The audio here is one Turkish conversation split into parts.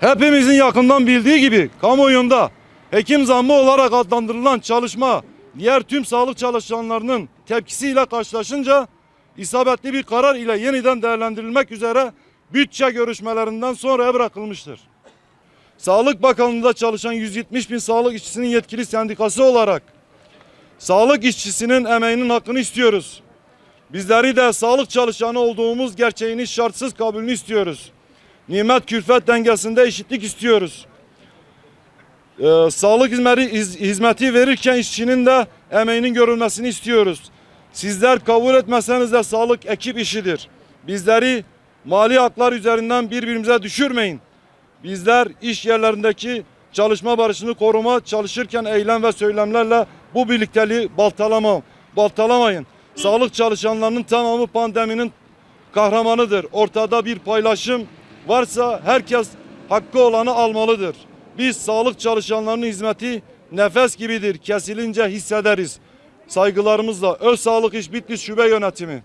Hepimizin yakından bildiği gibi kamuoyunda hekim zammı olarak adlandırılan çalışma diğer tüm sağlık çalışanlarının tepkisiyle karşılaşınca isabetli bir karar ile yeniden değerlendirilmek üzere bütçe görüşmelerinden sonraya bırakılmıştır. Sağlık Bakanlığı'nda çalışan 170 bin sağlık işçisinin yetkili sendikası olarak sağlık işçisinin emeğinin hakkını istiyoruz. Bizleri de sağlık çalışanı olduğumuz gerçeğini şartsız kabulünü istiyoruz. Nimet külfet dengesinde eşitlik istiyoruz. Ee, sağlık hizmeti, hiz- hizmeti verirken işçinin de emeğinin görülmesini istiyoruz. Sizler kabul etmeseniz de sağlık ekip işidir. Bizleri mali haklar üzerinden birbirimize düşürmeyin. Bizler iş yerlerindeki çalışma barışını koruma çalışırken eylem ve söylemlerle bu birlikteliği baltalama, baltalamayın. Sağlık çalışanlarının tamamı pandeminin kahramanıdır. Ortada bir paylaşım varsa herkes hakkı olanı almalıdır. Biz sağlık çalışanlarının hizmeti nefes gibidir. Kesilince hissederiz. Saygılarımızla Öz Sağlık İş Bitlis Şube Yönetimi.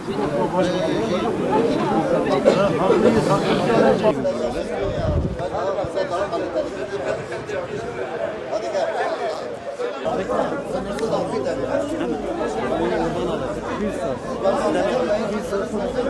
Hadi gel.